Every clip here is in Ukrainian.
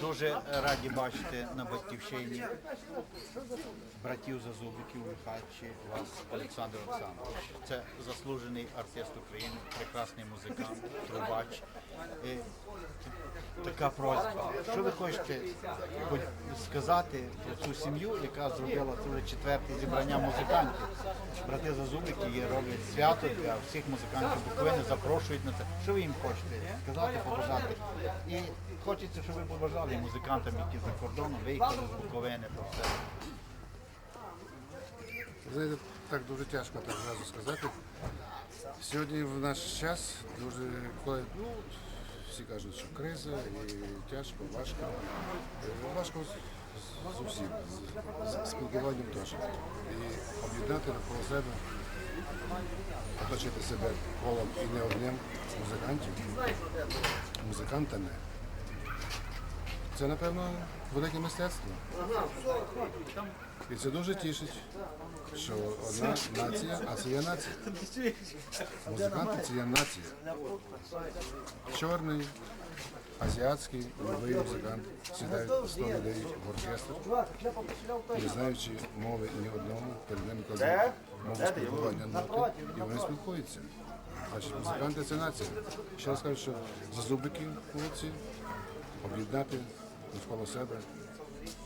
Дуже раді бачити на батьківщині братів Зазубиків у хатчі вас Олександр Олександрович. Це заслужений артист України, прекрасний музикант, трубач. І така просьба. Що ви хочете сказати про цю сім'ю, яка зробила це четверте зібрання музикантів? Брати Зазубики і роблять свято для всіх музикантів Буковини, запрошують на це. Що ви їм хочете сказати, побажати? І хочеться, щоб ви побажали і музикантам, які за кордоном виїхали з Буковини, про все. Знаєте, так дуже тяжко так зразу сказати. Сьогодні в наш час дуже коли, ну, всі кажуть, що криза і тяжко, важко. Важко з, усім, з спілкуванням теж. І об'єднати навколо себе, оточити себе колом і не одним музикантів, музикантами. Це, напевно, велике мистецтво. І це дуже тішить, що одна нація, а це є нація. Музиканти це є нація. Чорний, азіатський, новий музикант сідають 100 людей в оркестр, не знаючи мови ні одному, перед ними кладуть мову спілкування ноти, і вони спілкуються. Значить, музиканти це нація. Ще раз кажу, що зазубики молодці, об'єднати навколо себе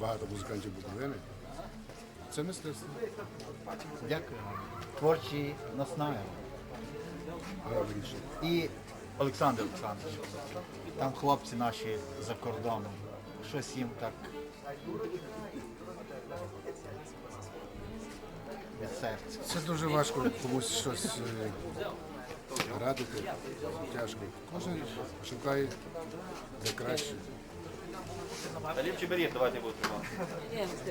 багато музикантів Буковини. Це мистецтво. Дякую. Творчі наснаги. І Олександр Олександрович, там хлопці наші за кордоном. Щось їм так від серця. Це дуже важко комусь щось е, радити. Тяжко. Кожен шукає де краще. А ліпше давайте будемо.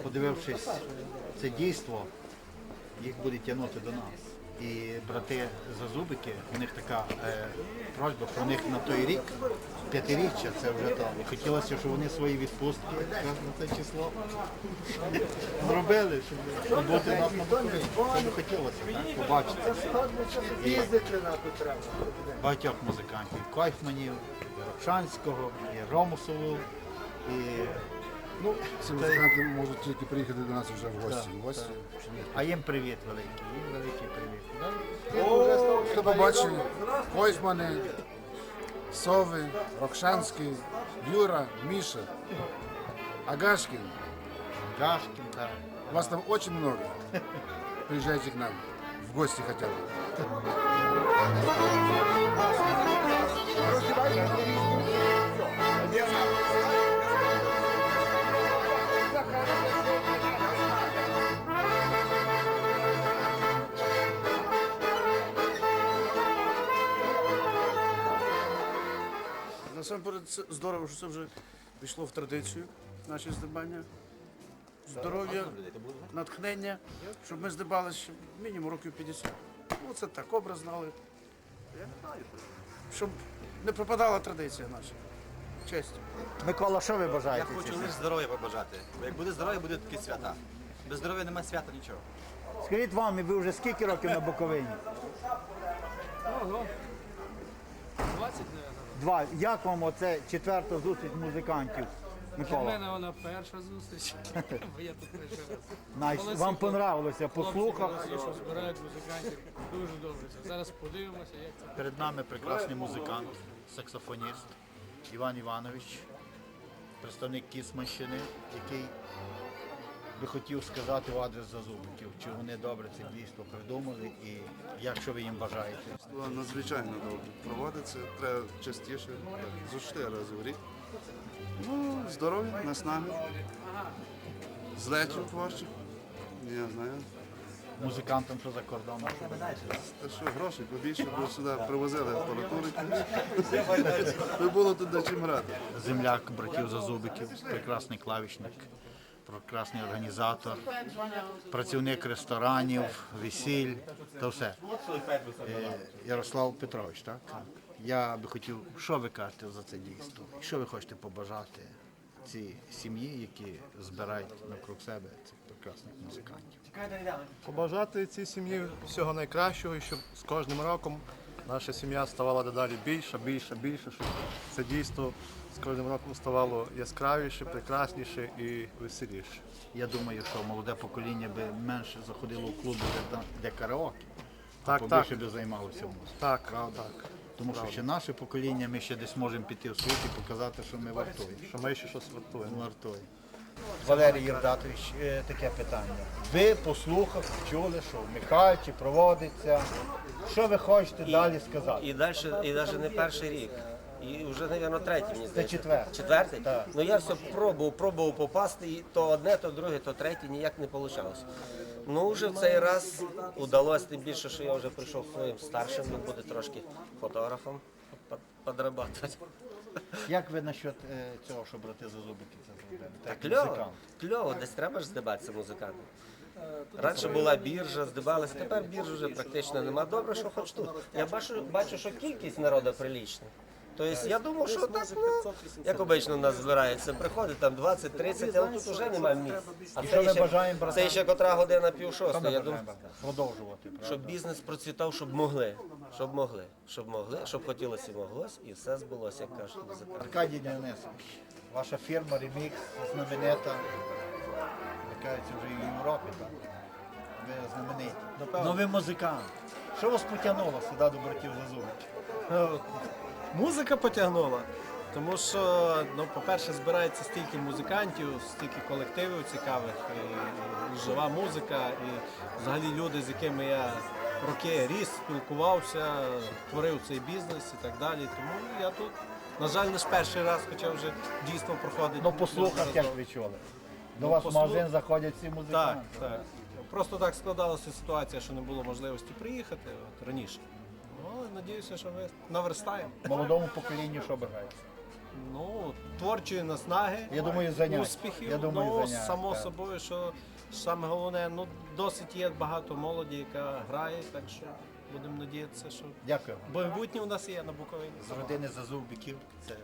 Подивившись це дійство, їх буде тягнути до нас. І брати Зазубики, у них така е, просьба про них на той рік, п'ятиріччя, це вже то. І хотілося, щоб вони свої відпустки на це число зробили, щоб бути нас на Буковині. Хотілося так, побачити. І багатьох музикантів, і Койфманів, і Ромусову, і ну, Ці музиканти можуть тільки приїхати до нас вже в гості. В гості. А їм привіт великий, їм великий привіт. Хто побачив Койфмани, Сови, Рокшанський, Юра, Міша, Агашкін. Гашкін, так. Вас там очень много. Приезжайте к нам. В гости хотя бы. Насамперед, це здорово, що це вже пішло в традицію, наші здибання. Здоров'я, натхнення, щоб ми здибалися ще мінімум років 50. Ну, це так, образ знали. Щоб не пропадала традиція наша. Честь. Микола, що ви Я бажаєте? хочу лише здоров'я побажати. Бо як буде здоров'я, буде такі свята. Без здоров'я немає свята нічого. Скажіть вам, ви вже скільки років на Буковині? 20, мабуть. Два. Як вам оце четверта зустріч музикантів? Для Микола, мене вона перша зустріч, бо я тут перший раз. Най- Молодці, вам хлопці. понравилося по Хлопці слухах? молодці, що збирають музикантів. Дуже добре. це. Зараз подивимося, як це. Перед нами прекрасний музикант, саксофоніст Іван Іванович, представник Кісманщини, який би хотів сказати в адрес зазубників, чи вони добре це дійство придумали і як що ви їм бажаєте. Надзвичайно добре проводиться, треба частіше, зо чотири рази в рік. Ну, здоров'я, наснаги, злетів творчих. Я знаю. Музикантам, що за кордоном. що ви? Та що грошей побільше, бо сюди привозили апаратури. Би було тут де чим грати. Земляк братів Зазубиків, прекрасний клавішник, прекрасний організатор, працівник ресторанів, весіль та все. Е, Ярослав Петрович, так? Я би хотів, що ви кажете за це дійство? Що ви хочете побажати цій сім'ї, які збирають навкруг себе цих прекрасних музикантів? побажати цій сім'ї всього найкращого, і щоб з кожним роком наша сім'я ставала дедалі більше, більше, більше, щоб це дійство з кожним роком ставало яскравіше, прекрасніше і веселіше. Я думаю, що молоде покоління би менше заходило в клуби, де, де караоке, а Так, побільше так. би займалося музикою. Так, Правда? так. Тому що ще наше покоління, ми ще десь можемо піти в світ і показати, що ми вартуємо. Що ми ще щось вартуємо. Вартуємо. Валерій Євдатович, е, таке питання. Ви по слухах чули, що в Михайловичі проводиться. Що ви хочете далі сказати? І далі, і навіть не перший рік. І вже, мабуть, третій, мені здається. четвертий. Четвертий? Так. Ну я все пробував, пробував попасти, і то одне, то друге, то третє, ніяк не вийшло. Ну, вже в цей раз вдалося, тим більше, що я вже прийшов своїм старшим, він буде трошки фотографом под- подрабатувати. Як ви насчет е, цього, що брати за зубики це зробили? Так як кльово, музикант. кльово, десь треба ж здибатися музикантом. Раніше була біржа, здибалися, тепер біржі вже практично нема. Добре, що хоч тут. Я бачу, бачу що кількість народу прилічна. Тобто я думав, що так, ну, як обично у нас збирається, приходить там 20-30, але тут вже немає місць. А це ще, бажаємо, це ще котра година пів шоста. Я думаю, продовжувати, правда? щоб бізнес процвітав, щоб могли. Щоб могли, щоб могли, щоб хотілося і моглось, і все збулося, як кажуть. Аркадій Діонисович, ваша фірма Ремікс знаменита, ви вже і в Європі, так? Ви знамениті. Ви музикант. Що вас потягнуло сюди до братів Зазубики? Музика потягнула. Тому що, ну, по-перше, збирається стільки музикантів, стільки колективів цікавих, і, і жива музика, і взагалі люди, з якими я роки ріс, спілкувався, творив цей бізнес і так далі. Тому я тут, на жаль, не ж перший раз, хоча вже дійство проходить. Ну по слухах як ви чули. До Ну, вас по в магазин заходять всі Так, так. Просто так складалася ситуація, що не було можливості приїхати от, раніше. Ну, але надіюся, що ми наверстаємо. Молодому поколінню що бажається? Ну, творчої наснаги, Я думаю, занять. успіхів. Я думаю, ну, занять, само так. собою, що саме головне, ну досить є багато молоді, яка грає, так що будемо надіятися, що Дякую. майбутнє у нас є на Буковині. З родини Зазубиків це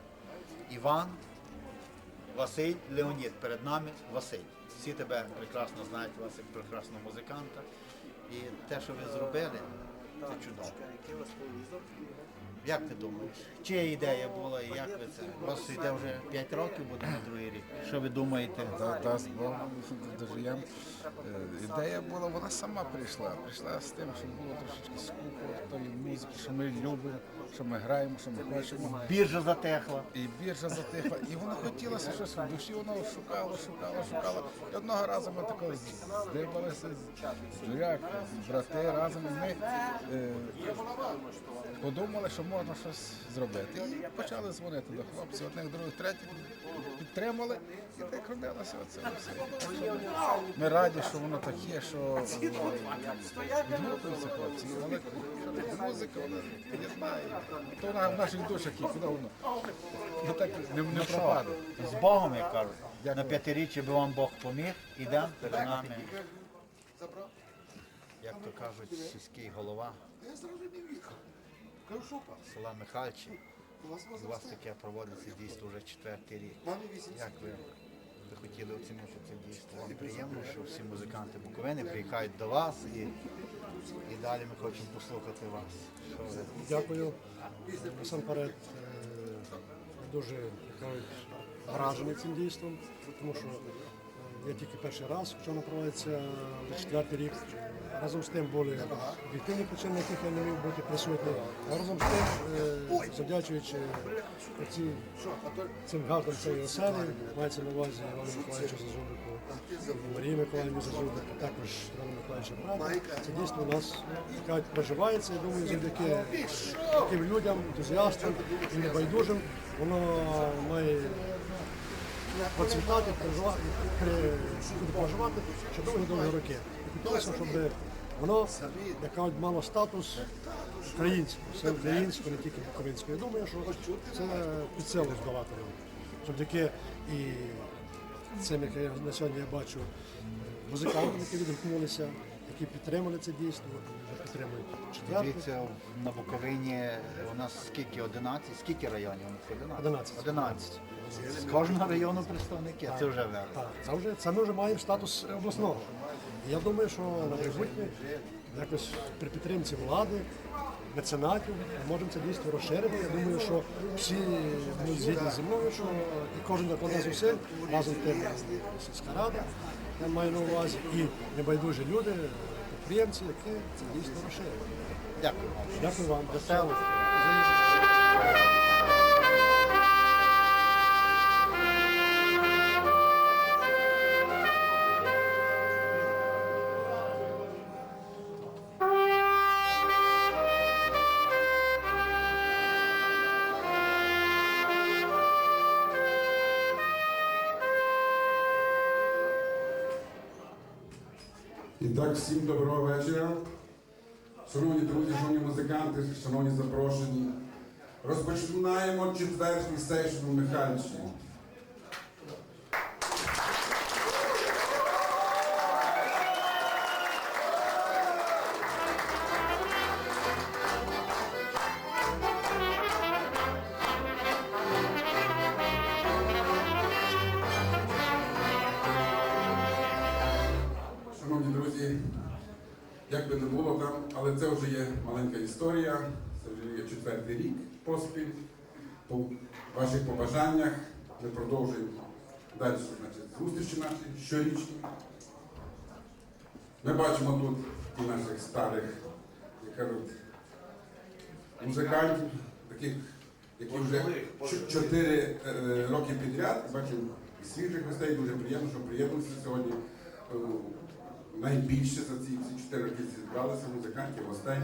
Іван, Василь, Леонід. Перед нами Василь. Всі тебе прекрасно знають, вас як прекрасного музиканта. І те, що ви зробили, це чудово. Як ти думаєш? Чия ідея була і як ви це? У вас йде вже 5 років буде на другий рік. Що ви думаєте? Да- Бог, дожиємо. Е, Ідея була, вона сама прийшла. Прийшла з тим, що було трошечки скупо тої музики, що ми любимо, що ми граємо, що ми хочемо. Біржа затехла. І біржа затихла, і воно хотілося щось в душі, воно шукало, шукало, шукало. І одного разу ми тако здибалися, як, брати разом. І ми е, подумали, що можна щось зробити. І почали дзвонити до хлопців, одних, других, третіх, підтримали, і так родилося оце все. Ми раді, що воно так є, що відгукуються хлопці. Але музика, вона, я знаю, то вона в наших душах є, куди воно. І так не, не пропаде. З Богом, як кажуть. На п'ятиріччя би вам Бог поміг, ідемо перед нами. Як то кажуть, сільський голова села Михальчі. У вас таке проводиться дійство вже четвертий рік. Як ви, ви хотіли оцінити це дійство? Вам приємно, що всі музиканти Буковини приїхають до вас і, і далі ми хочемо послухати вас. Що ви? Дякую. Насамперед е, дуже кажуть, вражений цим дійством, тому що е, я тільки перший раз, воно проводиться четвертий рік. Разом з тим були об'єктивні причини, яких я не міг бути присутній. А разом з тим, е, завдячуючи цим гартам цієї оселі, мається на увазі Івану Миколаївичу Зазубику, Марії Миколаївні Зазубик, а також Івану Миколаївича брата. Це дійство у нас як проживається, я думаю, завдяки таким людям, ентузіастам і небайдужим, воно має процвітати, буде проживати ще довгі-довгі роки. І хотілося, щоб воно, як мало статус українського, все українського, не тільки буковинського. Я думаю, що це під силу здавати нам. Завдяки і цим, як я на сьогодні я бачу, музикантам, які відгукнулися, які підтримали це дійство, підтримують. Дивіться, на Буковині у нас скільки? 11? Скільки районів у нас? 11. 11. 11. З кожного району представники, це вже. Так, це вже це ми вже маємо статус обласного. Я думаю, що на майбутнє якось при підтримці влади меценатів, можемо це дійсно розширити. Я думаю, що всі будуть згідні зі мною, що і кожен докладе зусиль, разом з тим сільська рада, я маю на увазі, і небайдужі люди, підприємці, які це дійсно розширюють. Дякую. Дякую вам. Весело. І так, всім доброго вечора. Шановні друзі, шановні музиканти, шановні запрошені. Розпочинаємо четвертий сейшн у По ваших побажаннях ми продовжуємо далі значить, зустрічі наші щорічні. Ми бачимо тут і наших старих, як кажуть, музикантів, таких, які вже чо- чотири е, роки підряд. Бачимо і свіжих гостей, дуже приємно, що приєднуються сьогодні. Найбільше за ці чотири роки зібралися музикантів, гостей,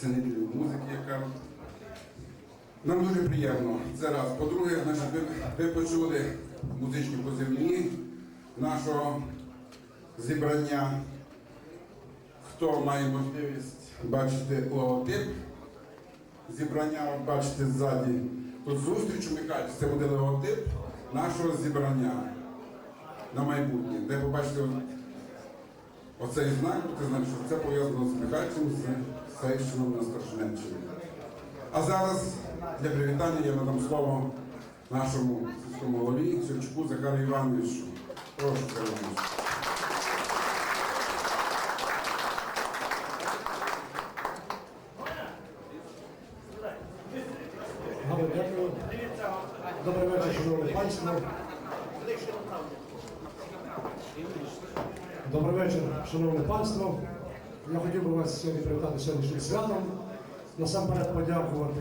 цінителів музики, як кажуть. Нам дуже приємно. Це раз. По-друге, ви, почули музичні позивні нашого зібрання. Хто має можливість бачити логотип зібрання, бачите ззаді. Тут зустріч у Михайлі, це буде логотип нашого зібрання на майбутнє, де побачите оцей знак, це значить, що це пов'язано з Михайльцем, з Сейщином на Старшинеччині. А зараз для привітання я надам слово нашому сільському голові Сівчуку Захару Івановичу. Прошу, Іванович. Добрий вечір, шановне панство. Добрий вечір, шановне панство. Я хотів би вас сьогодні привітати сьогоднішнім святом. Насамперед подякувати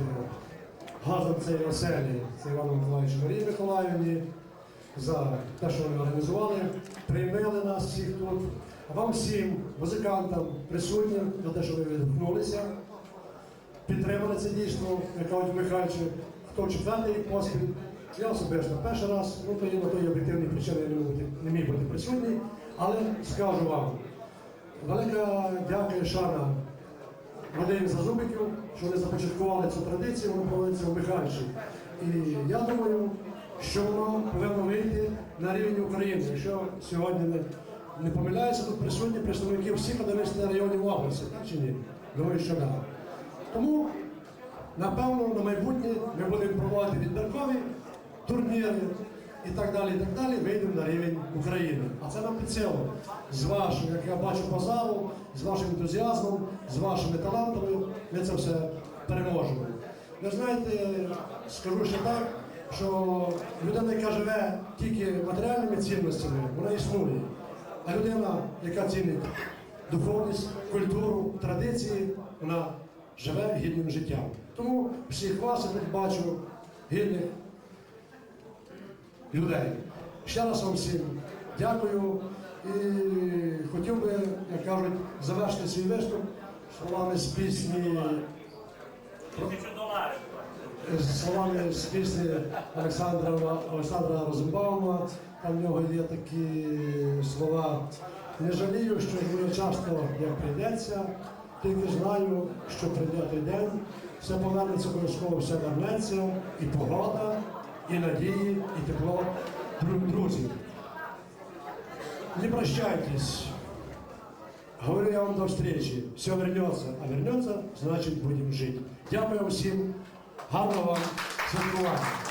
газом цієї оселі, це Івану Миколаївичу Марії Миколаївні, за те, що вони організували, приймали нас всіх тут. Вам всім, музикантам, присутнім, за те, що ви відгукнулися підтримали це дійство, як кажуть Михайлович, хто четвертий поспіль. Я особисто перший раз, ну то є на тої об'єктивні причини я не, не міг бути присутній, але скажу вам, велика дяка і шана Вадимі Зазубиків, що вони започаткували цю традицію, вона проводиться в. І я думаю, що воно повинно вийти на рівень України. Якщо сьогодні не, не помиляюся, тут присутні представники всіх 11 районів області, так чи ні? Думаю, що так. Тому, напевно, на майбутнє ми будемо проводити відбіркові турніри і так далі, і так далі, вийдемо на рівень України. А це нам під силу. З вашим, як я бачу по залу, з вашим ентузіазмом, з вашими талантами, ми це все переможемо. Ви знаєте, скажу ще так, що людина, яка живе тільки матеріальними цінностями, вона існує. А людина, яка цінить духовність, культуру, традиції, вона живе гідним життям. Тому всіх вас я тут бачу гідних людей. Ще раз вам всім дякую і хотів би, як кажуть, завершити свій виступ словами з пісні. Словами з пісні Олександра Олександра Розенбаума. Там в нього є такі слова. Не жалію, що дуже часто як прийдеться, тільки знаю, що прийде той день, все повернеться обов'язково, все вернеться, і погода, і надії, і тепло друзів. Не прощайтесь. Говорю я вам до встречи. Все вернется, а вернется, значит будем жить. Дякую всім. Гарного вам святкування.